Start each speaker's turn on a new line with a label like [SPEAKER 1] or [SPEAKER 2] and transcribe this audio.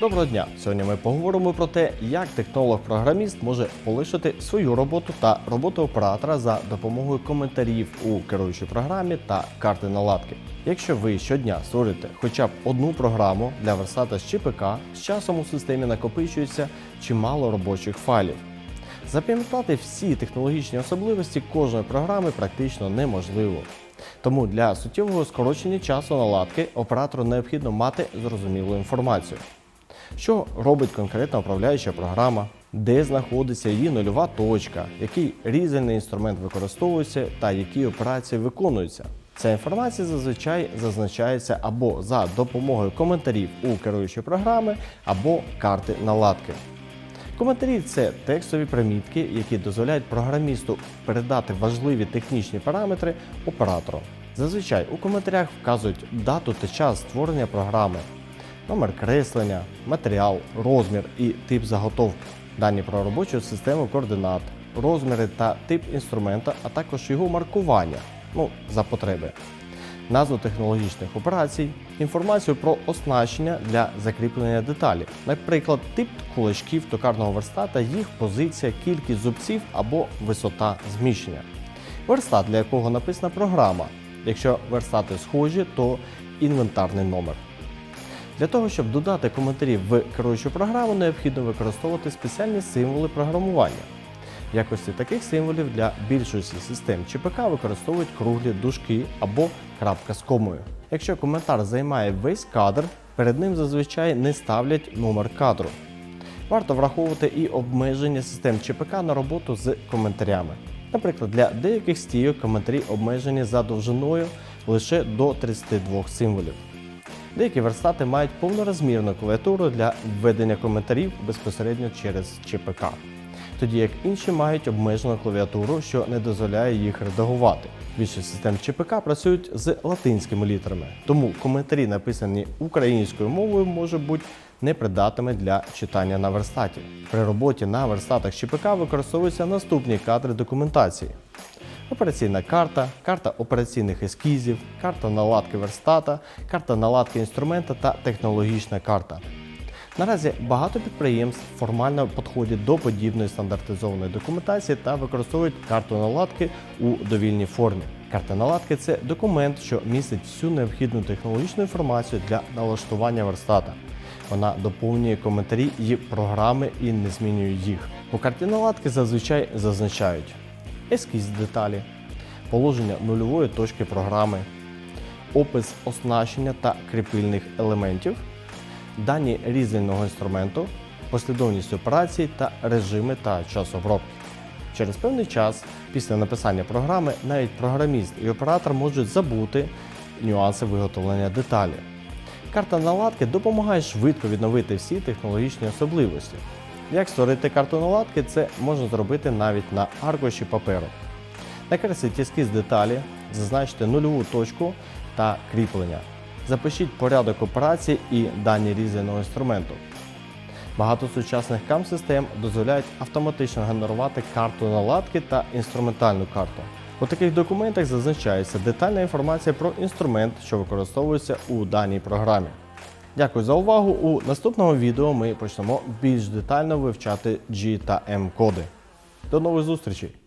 [SPEAKER 1] Доброго дня! Сьогодні ми поговоримо про те, як технолог-програміст може полишити свою роботу та роботу оператора за допомогою коментарів у керуючій програмі та карти наладки. Якщо ви щодня створите хоча б одну програму для верстата з ЧПК, з часом у системі накопичується чимало робочих файлів. Запам'ятати всі технологічні особливості кожної програми практично неможливо. Тому для суттєвого скорочення часу наладки оператору необхідно мати зрозумілу інформацію. Що робить конкретна управляюча програма, де знаходиться її нульова точка, який різальний інструмент використовується та які операції виконуються. Ця інформація зазвичай зазначається або за допомогою коментарів у керуючої програми, або карти наладки. Коментарі це текстові примітки, які дозволяють програмісту передати важливі технічні параметри оператору. Зазвичай у коментарях вказують дату та час створення програми, номер креслення, матеріал, розмір і тип заготовки, дані про робочу систему координат, розміри та тип інструмента, а також його маркування ну, за потреби назву технологічних операцій, інформацію про оснащення для закріплення деталі, наприклад, тип кулачків токарного верстата, їх позиція, кількість зубців або висота зміщення. Верстат, для якого написана програма. Якщо верстати схожі, то інвентарний номер. Для того, щоб додати коментарі в керуючу програму, необхідно використовувати спеціальні символи програмування. В якості таких символів для більшості систем ЧПК використовують круглі дужки або крапка з комою. Якщо коментар займає весь кадр, перед ним зазвичай не ставлять номер кадру. Варто враховувати і обмеження систем ЧПК на роботу з коментарями. Наприклад, для деяких стійок коментарі обмежені за довжиною лише до 32 символів. Деякі верстати мають повнорозмірну клавіатуру для введення коментарів безпосередньо через ЧПК, тоді як інші мають обмежену клавіатуру, що не дозволяє їх редагувати. Більшість систем ЧПК працюють з латинськими літерами, тому коментарі, написані українською мовою, можуть бути непридатними для читання на верстаті. При роботі на верстатах ЧПК використовуються наступні кадри документації: операційна карта, карта операційних ескізів, карта наладки верстата, карта наладки інструмента та технологічна карта. Наразі багато підприємств формально підходять до подібної стандартизованої документації та використовують карту наладки у довільній формі. Карта наладки це документ, що містить всю необхідну технологічну інформацію для налаштування верстата. Вона доповнює коментарі і програми і не змінює їх. У карті наладки зазвичай зазначають ескіз деталі, положення нульової точки програми, опис оснащення та кріпильних елементів, дані різального інструменту, послідовність операцій та режими та час обробки. Через певний час після написання програми навіть програміст і оператор можуть забути нюанси виготовлення деталі. Карта наладки допомагає швидко відновити всі технологічні особливості. Як створити карту наладки, це можна зробити навіть на аркуші паперу. Накресліть ескіз деталі, зазначте нульову точку та кріплення. Запишіть порядок операцій і дані різаного інструменту. Багато сучасних кам-систем дозволяють автоматично генерувати карту наладки та інструментальну карту. У таких документах зазначається детальна інформація про інструмент, що використовується у даній програмі. Дякую за увагу. У наступному відео ми почнемо більш детально вивчати G та M коди. До нових зустрічей!